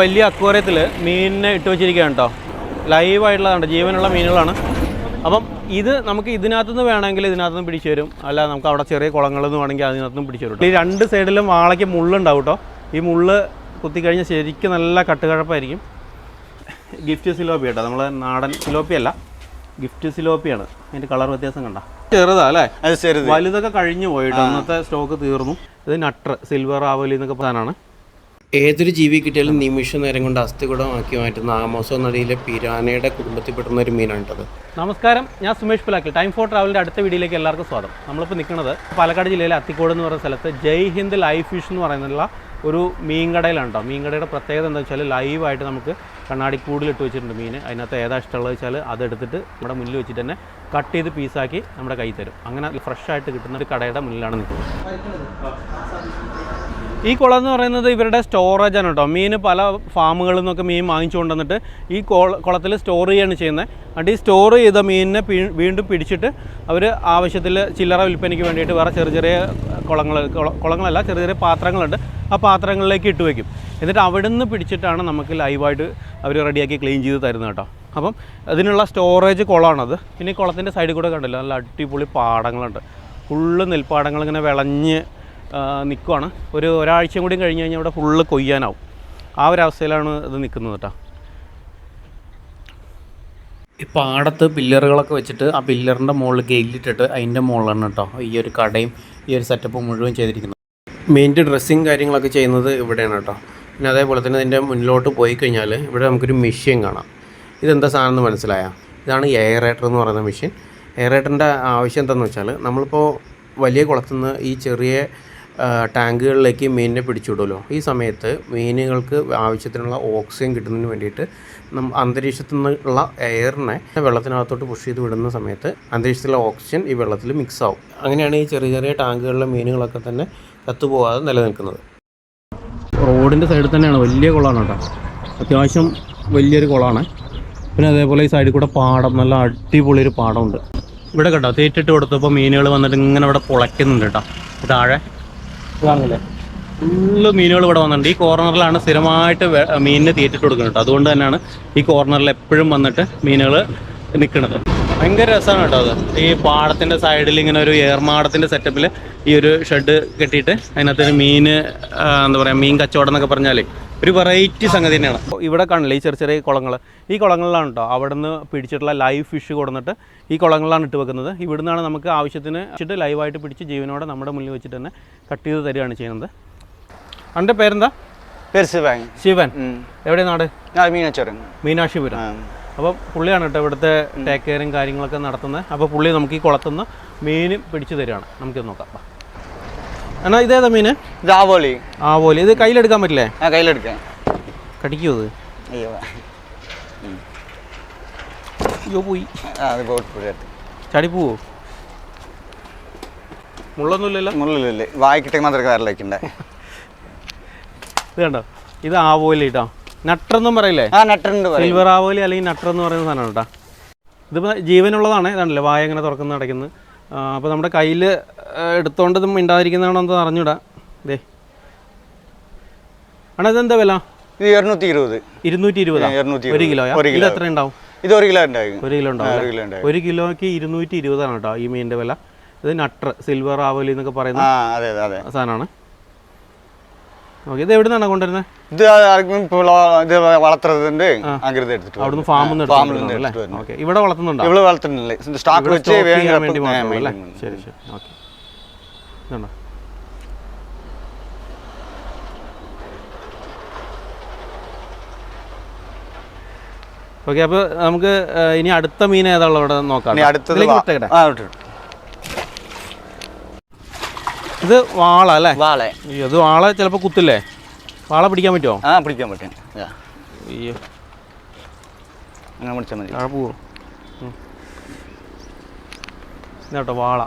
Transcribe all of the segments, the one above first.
വലിയ അക്വേറിയത്തിൽ മീനിനെ ഇട്ട് വെച്ചിരിക്കുകയാണ് കേട്ടോ ലൈവായിട്ടുള്ളതാണ് ജീവനുള്ള മീനുകളാണ്. അപ്പം ഇത് നമുക്ക് ഇതിനകത്തുനിന്ന് വേണമെങ്കിൽ ഇതിനകത്തുനിന്ന് പിടിച്ചു തരും. അല്ല നമുക്ക് അവിടെ ചെറിയ കുളങ്ങളിൽ നിന്ന് വേണമെങ്കിൽ അതിനകത്തുനിന്ന് പിടിച്ചു തരും ഈ രണ്ട് സൈഡിലും വാളയ്ക്ക് മുള്ളുണ്ടാവും കേട്ടോ ഈ മുള്ള് കുത്തിക്കഴിഞ്ഞാൽ ശരിക്കും നല്ല കട്ടുകഴപ്പായിരിക്കും. ഗിഫ്റ്റ് സിലോപ്പി കേട്ടോ. നമ്മൾ നാടൻ സിലോപ്പി അല്ല. ഗിഫ്റ്റ് സിലോപ്പിയാണ് അതിന്റെ കളർ വ്യത്യാസം കണ്ട. ചെറുതാ അല്ലേ? വലുതൊക്കെ കഴിഞ്ഞു പോയിട്ട് അന്നത്തെ സ്റ്റോക്ക് തീർന്നു. ഇത് നട്ടർ സിൽവർ ആവലി എന്നൊക്കെ സാധനമാണ്. ഏതൊരു ജീവി കിട്ടിയാലും നിമിഷ നേരം കൊണ്ട് അസ്ഥികുടമാക്കി മാറ്റുന്ന ആമസോൺ നദിയിലെ പിരാനയുടെ കുടുംബത്തിൽപ്പെടുന്ന ഒരു മീനാണ് നമസ്കാരം ഞാൻ സുമേഷ് പുലാക്കൽ. ടൈം ഫോർ ട്രാവലിന്റെ അടുത്ത വീഡിയോയിലേക്ക് എല്ലാവർക്കും സ്വാഗതം. നമ്മളിപ്പോൾ നിൽക്കുന്നത് പാലക്കാട് ജില്ലയിലെ അത്തിക്കോട് എന്ന് പറയുന്ന സ്ഥലത്ത് ജയ് ഹിന്ദ് ലൈഫ് ഫിഷ് എന്ന് പറയുന്നുള്ള ഒരു മീൻ കടയിലാണ് കേട്ടോ. മീൻ കടയുടെ പ്രത്യേകത എന്താ വെച്ചാൽ ലൈവായിട്ട് നമുക്ക് കണ്ണാടി കൂടുതലിട്ട് വെച്ചിട്ടുണ്ട് മീൻ. അതിനകത്ത് ഏതാ ഇഷ്ടമുള്ളത് വെച്ചാൽ അതെടുത്തിട്ട് നമ്മുടെ മുന്നിൽ വെച്ചിട്ട് തന്നെ കട്ട് ചെയ്ത് പീസാക്കി നമ്മുടെ കൈ തരും. അങ്ങനെ ഫ്രഷ് ആയിട്ട് കിട്ടുന്ന ഒരു കടയുടെ മുന്നിലാണ് നിൽക്കുന്നത്. ഈ കുളം എന്ന് പറയുന്നത് ഇവരുടെ സ്റ്റോറേജ് ആണ് കേട്ടോ. മീൻ പല ഫാമുകളിൽ നിന്നൊക്കെ മീൻ വാങ്ങിച്ചുകൊണ്ട് വന്നിട്ട് ഈ കുളത്തിൽ സ്റ്റോർ ചെയ്യാണ് ചെയ്യുന്നത്. എന്നിട്ട് ഈ സ്റ്റോർ ചെയ്ത മീനിനെ വീണ്ടും പിടിച്ചിട്ട് അവർ ആവശ്യത്തിൽ ചില്ലറ വിൽപ്പനയ്ക്ക് വേണ്ടിയിട്ട് വേറെ ചെറിയ ചെറിയ കുളങ്ങൾ കുള- കുളങ്ങളല്ല ചെറിയ ചെറിയ പാത്രങ്ങളുണ്ട്. ആ പാത്രങ്ങളിലേക്ക് ഇട്ട് വയ്ക്കും എന്നിട്ട് അവിടുന്ന് പിടിച്ചിട്ടാണ് നമുക്ക് ലൈവായിട്ട് അവർ റെഡിയാക്കി ക്ലീൻ ചെയ്ത് തരുന്നത് കേട്ടോ. അപ്പം അതിനുള്ള സ്റ്റോറേജ് കുളമാണത്. പിന്നെ കുളത്തിന്റെ സൈഡിൽ കൂടെ കണ്ടില്ല നല്ല അടിപൊളി പാടങ്ങളുണ്ട്. ഫുള്ള് നെൽപ്പാടങ്ങൾ ഇങ്ങനെ വിളഞ്ഞ് നിൽക്കുവാണ് ഒരു ഒരാഴ്ചയും കൂടി കഴിഞ്ഞ് കഴിഞ്ഞാൽ ഇവിടെ ഫുള്ള് കൊയ്യാനാവും. ആ ഒരു അവസ്ഥയിലാണ് ഇത് നിൽക്കുന്നത് കേട്ടോ. ഈ പാടത്ത് പില്ലറുകളൊക്കെ വെച്ചിട്ട് ആ പില്ലറിന്റെ മുകളിൽ ഗെയിലിട്ടിട്ട് അതിന്റെ മുകളിലാണ് കേട്ടോ ഈ ഒരു കടയും ഈ ഒരു സെറ്റപ്പും മുഴുവൻ ചെയ്തിരിക്കുന്നത്. മെയിന്റെ ഡ്രസ്സിങ് കാര്യങ്ങളൊക്കെ ചെയ്യുന്നത് ഇവിടെയാണ് കേട്ടോ. പിന്നെ അതേപോലെ തന്നെ ഇതിന്റെ മുന്നിലോട്ട് പോയി കഴിഞ്ഞാൽ ഇവിടെ നമുക്കൊരു മെഷീൻ കാണാം. ഇതെന്താ സാധനം എന്ന് മനസ്സിലായ? ഇതാണ് എയറേറ്റർ എന്ന് പറയുന്ന മെഷീൻ എയറേറ്ററിന്റെ ആവശ്യം എന്താണെന്ന് വെച്ചാൽ നമ്മളിപ്പോൾ വലിയ കുളത്തുനിന്ന് ഈ ചെറിയ ടാങ്കുകളിലേക്ക് മീനിനെ പിടിച്ചുവിടുമല്ലോ ഈ സമയത്ത് മീനുകൾക്ക് ആവശ്യത്തിനുള്ള ഓക്സിജൻ കിട്ടുന്നതിന് വേണ്ടിയിട്ട് നമ്മ അന്തരീക്ഷത്തിൽ നിന്നുള്ള എയറിനെ വെള്ളത്തിനകത്തോട്ട് പുഷ് ചെയ്ത് വിടുന്ന സമയത്ത് അന്തരീക്ഷത്തിലെ ഓക്സിജൻ ഈ വെള്ളത്തിൽ മിക്സ് ആവും. അങ്ങനെയാണ് ഈ ചെറിയ ചെറിയ ടാങ്കുകളിലെ മീനുകളൊക്കെ തന്നെ ചത്തുപോകാതെ നിലനിൽക്കുന്നത്. റോഡിന്റെ സൈഡിൽ തന്നെയാണ് വലിയ കുളമാണ് കേട്ടോ. അത്യാവശ്യം വലിയൊരു കുളമാണ്. പിന്നെ അതേപോലെ ഈ സൈഡിൽ കൂടെ പാടം നല്ല അടിപൊളി ഒരു പാടമുണ്ട്. ഇവിടെ കേട്ടോ തീറ്റിട്ട് കൊടുത്തപ്പോൾ മീനുകൾ വന്നിട്ട് ഇങ്ങനെ ഇവിടെ പുളയ്ക്കുന്നുണ്ട് കേട്ടോ. താഴെ. ഇതാണല്ലേ. ഫുള്ള് മീനുകൾ ഇവിടെ വന്നിട്ടുണ്ട്. ഈ കോർണറിലാണ് സ്ഥിരമായിട്ട് മീനിന് തീറ്റിട്ട് കൊടുക്കുന്നത് കേട്ടോ. അതുകൊണ്ട് തന്നെയാണ് ഈ കോർണറിൽ എപ്പോഴും വന്നിട്ട് മീനുകൾ നിൽക്കുന്നത്. ഭയങ്കര രസമാണ് കേട്ടോ അത്. ഈ പാടത്തിന്റെ സൈഡിൽ ഇങ്ങനെ ഒരു ഏർമാടത്തിന്റെ സെറ്റപ്പിൽ ഈ ഒരു ഷെഡ് കെട്ടിയിട്ട് അതിനകത്ത് മീൻ എന്താ പറയുക മീൻ കച്ചവടം എന്നൊക്കെ പറഞ്ഞാൽ ഒരു വെറൈറ്റി സംഗതി തന്നെയാണ്. ഇവിടെ കാണില്ല ഈ ചെറിയ ചെറിയ കുളങ്ങൾ ഈ കുളങ്ങളിലാണ് കേട്ടോ അവിടെ നിന്ന് പിടിച്ചിട്ടുള്ള ലൈവ് ഫിഷ് കൊടുന്നിട്ട് ഈ കുളങ്ങളിലാണ് ഇട്ട് വെക്കുന്നത്. ഇവിടുന്നാണ് നമുക്ക് ആവശ്യത്തിന് വെച്ചിട്ട് ലൈവായിട്ട് പിടിച്ച് ജീവനോടെ നമ്മുടെ മുന്നിൽ വെച്ചിട്ട് തന്നെ കട്ട് ചെയ്ത് തരികയാണ് ചെയ്യുന്നത്. അവന്റെ പേരെന്താ? പേര് ശിവൻ. ശിവൻ. എവിടെ നാട്? മീനാക്ഷിപുരം. മീനാക്ഷിപുരം അപ്പം പുള്ളിയാണ് കേട്ടോ ഇവിടുത്തെ ടേക്ക് കെയറും കാര്യങ്ങളൊക്കെ നടത്തുന്നത്. അപ്പോൾ പുള്ളി നമുക്ക് ഈ കുളത്തുനിന്ന് മീൻ പിടിച്ചു തരികയാണ് നമുക്കിത് നോക്കാം. എന്നാ ഇതേതാ മീന് ഇത് ആവോലി. ആ ഇത് കയ്യിലെടുക്കാൻ പറ്റില്ലേ? ആ കയ്യിലെടുക്കാം. കടിക്കുമോ ഇത്? അയ്യോ. പോയി. ചടി പോവോ? മുള്ളൊന്നുമില്ലല്ലോ? മുള്ളില്ലേ വായിക്കിട്ടേ മാത്രമേ കാറിലേക്കുണ്ടേ ഇത് കണ്ടോ? ഇത് ആവോലി കേട്ടോ നട്ടെന്നും പറയില്ലേ? ആ പറയും. സിൽവർ ആവോലി അല്ലെങ്കിൽ നട്ടർ എന്ന് പറയുന്ന സാധനം കേട്ടോ. ഇതിപ്പോൾ ജീവനുള്ളതാണ് ഇതാണല്ലേ വായ ഇങ്ങനെ തുറക്കുന്ന അടയ്ക്കുന്നത് അപ്പോൾ നമ്മുടെ കയ്യിൽ എടുത്തോണ്ട് ഇത് മിണ്ടാതിരിക്കുന്നതാണോ എന്ന് അറിഞ്ഞൂടാ. ദേ. ആണോ ഇതെന്താ വില? ഇത് ഇരുന്നൂറ്റി ഇരുപത് ഇരുന്നൂറ്റി ഇരുപത് ഒരു കിലോ. ഇത് കിലോ. എത്ര ഉണ്ടാവും? ഇത് ഒരു കിലോ ഉണ്ടാവും. ഒരു കിലോ ഉണ്ടാവും ഒരു കിലോയ്ക്ക് ഇരുന്നൂറ്റി ഇരുപതാണ് കേട്ടോ ഈ മീനിന്റെ വില. ഇത് നട്ടർ സിൽവർ ആവലി എന്നൊക്കെ പറയുന്ന സാധനമാണ്. ഓക്കെ ഇത് എവിടെ നിന്നാണ് കൊണ്ടുവരുന്നത് ഇത് ആർക്കും ഇത് എടുത്തിട്ട് അവിടുന്ന് ഫാമിൽ ഫാമിൽ ഓക്കെ ഇവിടെ വളർത്തുന്നുണ്ടോ? ഇവൾ വളർത്തുന്നില്ലേ സ്റ്റോക്ക് ഇവിടെ വെച്ച് വേണ്ടി വേഗം. ശരി ശരി. ഓക്കെ. ഇതുണ്ടോ? ഓക്കെ അപ്പോൾ നമുക്ക് ഇനി അടുത്ത മീൻ ഏതാണുള്ള ഇവിടെ നോക്കാം അടുത്തത് ഇതിലേക്ക് വാ- വിട്ടേക്കട്ടെ. ആ വിട്ടു ഇത് വാള അല്ലേ? വാള. ഇത് വാള ചിലപ്പോൾ കുത്തില്ലേ? വാള പിടിക്കാൻ പറ്റുമോ ആ പിടിക്കാൻ പറ്റും. ആ, അയ്യോ. അങ്ങനെ പിടിച്ചാൽ മതി. പോവോ. ഇതാട്ടോ വാള.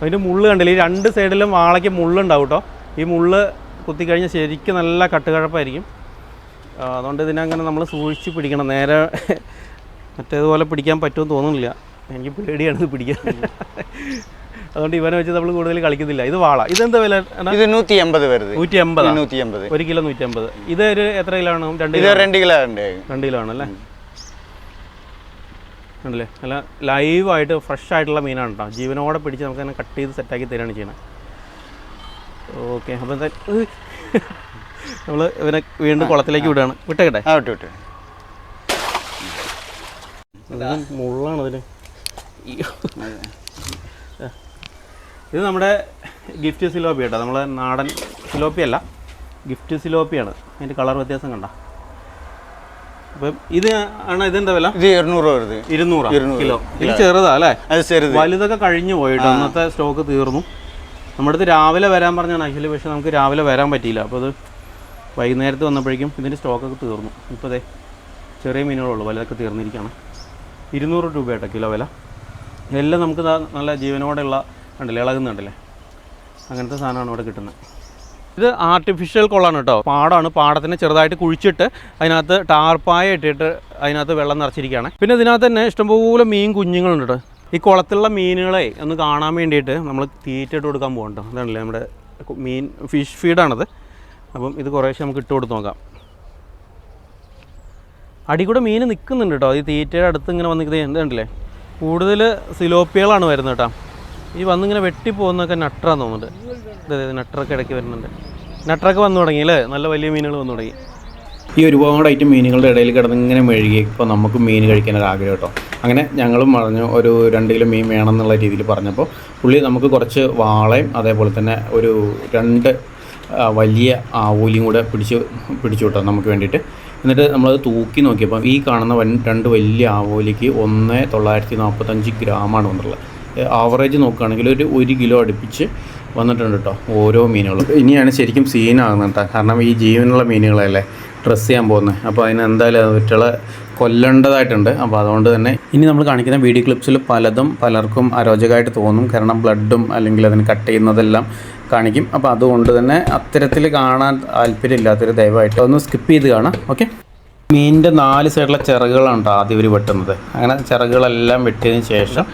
അതിന്റെ മുള്ള് കണ്ടില്ല? ഈ രണ്ട് സൈഡിലും വാളയ്ക്ക് മുള്ളുണ്ടാവും കേട്ടോ. ഈ മുള്ള് കുത്തിക്കഴിഞ്ഞാൽ ശരിക്കും നല്ല കട്ടുകഴപ്പായിരിക്കും. അതുകൊണ്ട് ഇതിനെ അങ്ങനെ നമ്മൾ സൂക്ഷിച്ച് പിടിക്കണം. നേരെ മറ്റേതുപോലെ പിടിക്കാൻ പറ്റുമെന്ന് തോന്നുന്നില്ല. എനിക്ക് പേടിയാണ് പിടിക്കാൻ. അതുകൊണ്ട് ഇവനെ വെച്ച് നമ്മൾ കൂടുതൽ കളിക്കുന്നില്ല. ഇത് വാള. ഇതെന്താ വില? ഇത് നൂറ്റി അമ്പത് വരുന്നത്. നൂറ്റി അമ്പത് നൂറ്റി ഒരു കിലോ നൂറ്റി എൺപത് ഇത് ഒരു എത്ര കിലോ ആണ്? രണ്ട് കിലോ രണ്ട് കിലോ രണ്ട് കിലോ ആണല്ലേ? ആണല്ലേ? നല്ല ലൈവായിട്ട് ഫ്രഷ് ആയിട്ടുള്ള മീനാണ് കേട്ടോ ജീവനോടെ പിടിച്ച് നമുക്ക് തന്നെ കട്ട് ചെയ്ത് സെറ്റാക്കി തരികയാണ് ചെയ്യണത് ഓക്കെ അപ്പം നമ്മൾ ഇവനെ വീണ്ടും കുളത്തിലേക്ക് വിടുകയാണ്. വിട്ടേക്കട്ടെ? ആ വിട്ടു വിട്ടു. മുള്ളാണ് അതിന് ഇത് നമ്മുടെ ഗിഫ്റ്റ് സിലോപ്പി കേട്ടോ. നമ്മളെ നാടൻ സിലോപ്പി അല്ല ഗിഫ്റ്റ് സിലോപ്പിയാണ് അതിന്റെ കളർ വ്യത്യാസം കണ്ട. അപ്പം ഇത് ആണ് ഇതെന്താ വില? ഇത് ഇരുന്നൂറ് വരുന്നത്. ഇരുന്നൂറ്? കിലോ. ഇത് ചെറുതാ അല്ലേ? അത് ചെറുത്. വലുതൊക്കെ കഴിഞ്ഞു പോയിട്ട്. അന്നത്തെ സ്റ്റോക്ക് തീർന്നു. നമ്മുടെ അടുത്ത് രാവിലെ വരാൻ പറഞ്ഞാണ് ആക്ച്വലി പക്ഷേ നമുക്ക് രാവിലെ വരാൻ പറ്റിയില്ല. അപ്പോൾ അത് വൈകുന്നേരത്ത് വന്നപ്പോഴേക്കും ഇതിന്റെ സ്റ്റോക്കൊക്കെ തീർന്നു. ഇപ്പോൾ അതെ ചെറിയ മീനുകളുള്ളൂ വലുതൊക്കെ തീർന്നിരിക്കുകയാണ്. ഇരുന്നൂറ് രൂപ കിലോ വില. എല്ലാം നമുക്ക് നല്ല ജീവനോടെയുള്ള കണ്ടില്ലേ ഇളകുന്നുണ്ടല്ലേ? അങ്ങനത്തെ സാധനമാണ് ഇവിടെ കിട്ടുന്നത് ഇത് ആർട്ടിഫിഷ്യൽ കുളമാണ് കേട്ടോ. പാടമാണ് പാടത്തിന് ചെറുതായിട്ട് കുഴിച്ചിട്ട് അതിനകത്ത് ടാർപ്പായ ഇട്ടിട്ട് അതിനകത്ത് വെള്ളം നിറച്ചിരിക്കുകയാണ്. പിന്നെ ഇതിനകത്ത് തന്നെ ഇഷ്ടംപോലെ മീൻ കുഞ്ഞുങ്ങളുണ്ട് കേട്ടോ. ഈ കുളത്തിലുള്ള മീനുകളെ ഒന്ന് കാണാൻ വേണ്ടിയിട്ട് നമ്മൾ തീറ്റ ഇട്ട് കൊടുക്കാൻ പോകുന്നുണ്ടോ അതാണല്ലേ നമ്മുടെ മീൻ ഫിഷ് ഫീഡാണത് അപ്പം ഇത് കുറേശ്ശെ നമുക്ക് ഇട്ട് കൊടുത്ത് നോക്കാം. അടി കൂടെ മീൻ നിൽക്കുന്നുണ്ട് കേട്ടോ. ഈ തീറ്റയുടെ അടുത്ത് ഇങ്ങനെ വന്ന് എന്താണല്ലേ കൂടുതൽ സിലോപ്പികളാണ് വരുന്നത് കേട്ടോ. ഈ വന്നിങ്ങനെ വെട്ടി പോകുന്നതൊക്കെ നട്ടറാന്ന് തോന്നുന്നുണ്ട്. അതെ നട്ടറൊക്കെ ഇടയ്ക്ക് വരുന്നുണ്ട്. നട്ടറൊക്കെ വന്നു തുടങ്ങി അല്ലേ? നല്ല വലിയ മീനുകൾ വന്നു തുടങ്ങി. ഈ ഒരുപാട് ഐറ്റം മീനുകളുടെ ഇടയിൽ കിടന്ന് ഇങ്ങനെ മെഴുകി ഇപ്പോൾ നമുക്ക് മീൻ കഴിക്കാനൊരു ആഗ്രഹം കേട്ടോ. അങ്ങനെ ഞങ്ങളും പറഞ്ഞു ഒരു രണ്ട് കിലോ മീൻ വേണം എന്നുള്ള രീതിയിൽ പറഞ്ഞപ്പോൾ പുള്ളി നമുക്ക് കുറച്ച് വാളയും അതേപോലെ തന്നെ ഒരു രണ്ട് വലിയ ആവൂലിയും കൂടെ പിടിച്ച് പിടിച്ചു വിട്ടോ നമുക്ക് വേണ്ടിയിട്ട്. എന്നിട്ട് നമ്മളത് തൂക്കി നോക്കിയപ്പോൾ ഈ കാണുന്ന വൻ രണ്ട് വലിയ ആവോലിക്ക് ഒന്ന് തൊള്ളായിരത്തി നാൽപ്പത്തഞ്ച് ഗ്രാമാണ് വന്നിട്ടുള്ളത്. ആവറേജ് നോക്കുകയാണെങ്കിൽ ഒരു ഒരു കിലോ അടുപ്പിച്ച് വന്നിട്ടുണ്ട് കേട്ടോ ഓരോ മീനുകളും. ഇനിയാണ് ശരിക്കും സീനാകുന്നത് കേട്ടോ കാരണം ഈ ജീവനുള്ള മീനുകളല്ലേ ഡ്രസ്സ് ചെയ്യാൻ പോകുന്നത് അപ്പോൾ അതിന് എന്തായാലും അവറ്റുകളെ കൊല്ലേണ്ടതായിട്ടുണ്ട്. അപ്പോൾ അതുകൊണ്ട് തന്നെ ഇനി നമ്മൾ കാണിക്കുന്ന വീഡിയോ ക്ലിപ്സിൽ പലതും പലർക്കും അരോചകമായിട്ട് തോന്നും. കാരണം ബ്ലഡും അല്ലെങ്കിൽ അതിന് കട്ട് ചെയ്യുന്നതെല്ലാം കാണിക്കും. അപ്പോൾ അതുകൊണ്ട് തന്നെ അത്തരത്തിൽ കാണാൻ താല്പര്യമില്ലാത്തൊരു ദയവായിട്ട് ഒന്ന് സ്കിപ്പ് ചെയ്ത് കാണാം. ഓക്കെ മീനിന്റെ നാല് സൈഡിലെ ചിറകുകളാണ് ആദ്യം ഇവർ വെട്ടുന്നത്. അങ്ങനെ ചിറകുകളെല്ലാം വെട്ടിയതിന് ശേഷം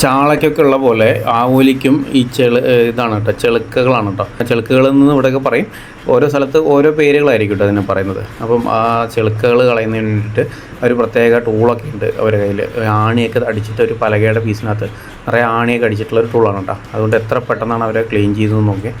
ചാളയ്ക്കൊക്കെ ഉള്ള പോലെ ആവൂലിക്കും ഈ ചെളു ഇതാണ് കേട്ടോ ചെളുക്കകളാണ് കേട്ടോ. ചെളുക്കുകൾ എന്ന് ഇവിടെയൊക്കെ പറയും. ഓരോ സ്ഥലത്ത് ഓരോ പേരുകളായിരിക്കും കേട്ടോ അതിനെ പറയുന്നത്. അപ്പം ആ ചെളുക്കകൾ കളയുന്നതിന് വേണ്ടിയിട്ട് ഒരു പ്രത്യേക ടൂളൊക്കെ ഉണ്ട് അവരുടെ കയ്യിൽ. ആണിയൊക്കെ അടിച്ചിട്ട് ഒരു പലകയുടെ പീസിനകത്ത് നിറയെ ആണിയൊക്കെ അടിച്ചിട്ടുള്ള ഒരു ടൂളാണ് കേട്ടോ. അതുകൊണ്ട് എത്ര പെട്ടെന്നാണ് അവരെ ക്ലീൻ ചെയ്തതെന്ന് നോക്കിയത്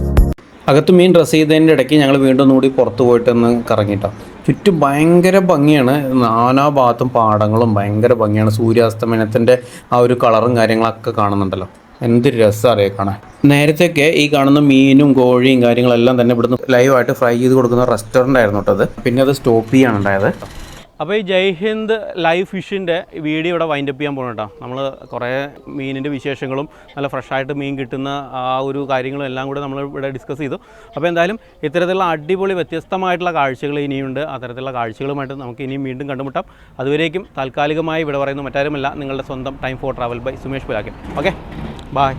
അകത്ത് മീൻ ഡ്രസ്സ് ചെയ്തതിന്റെ ഇടയ്ക്ക് ഞങ്ങൾ വീണ്ടും കൂടി പുറത്ത് പോയിട്ടൊന്ന് കറങ്ങിട്ടോ. ചുറ്റും ഭയങ്കര ഭംഗിയാണ്. നാനാ ഭാഗത്തും പാടങ്ങളും ഭയങ്കര ഭംഗിയാണ്. സൂര്യാസ്തമനത്തിന്റെ ആ ഒരു കളറും കാര്യങ്ങളൊക്കെ കാണുന്നുണ്ടല്ലോ. എന്ത് രസം അറിയാം കാണാൻ. നേരത്തെയൊക്കെ ഈ കാണുന്ന മീനും കോഴിയും കാര്യങ്ങളെല്ലാം തന്നെ ഇവിടുന്ന് ലൈവായിട്ട് ഫ്രൈ ചെയ്ത് കൊടുക്കുന്ന റെസ്റ്റോറന്റ് ആയിരുന്നു കേട്ടത് പിന്നെ അത് സ്റ്റോപ്പ് ചെയ്യാണ് ഉണ്ടായത്. അപ്പോൾ ഈ ജയ് ഹിന്ദ് ലൈവ് ഫിഷിന്റെ വീഡിയോ ഇവിടെ വൈൻഡപ്പ് ചെയ്യാൻ പോകണം കേട്ടോ നമ്മൾ കുറേ മീനിന്റെ വിശേഷങ്ങളും നല്ല ഫ്രഷായിട്ട് മീൻ കിട്ടുന്ന ആ ഒരു കാര്യങ്ങളും എല്ലാം കൂടെ നമ്മൾ ഇവിടെ ഡിസ്കസ് ചെയ്തു. അപ്പോൾ എന്തായാലും ഇത്തരത്തിലുള്ള അടിപൊളി വ്യത്യസ്തമായിട്ടുള്ള കാഴ്ചകൾ ഇനിയുണ്ട്. അത്തരത്തിലുള്ള കാഴ്ചകളുമായിട്ട് നമുക്ക് ഇനിയും വീണ്ടും കണ്ടുമുട്ടാം. അതുവരേക്കും താൽക്കാലികമായി ഇവിടെ പറയുന്ന മറ്റാരുമല്ല. നിങ്ങളുടെ സ്വന്തം time for travel by Sumesh Pulakkan okay bye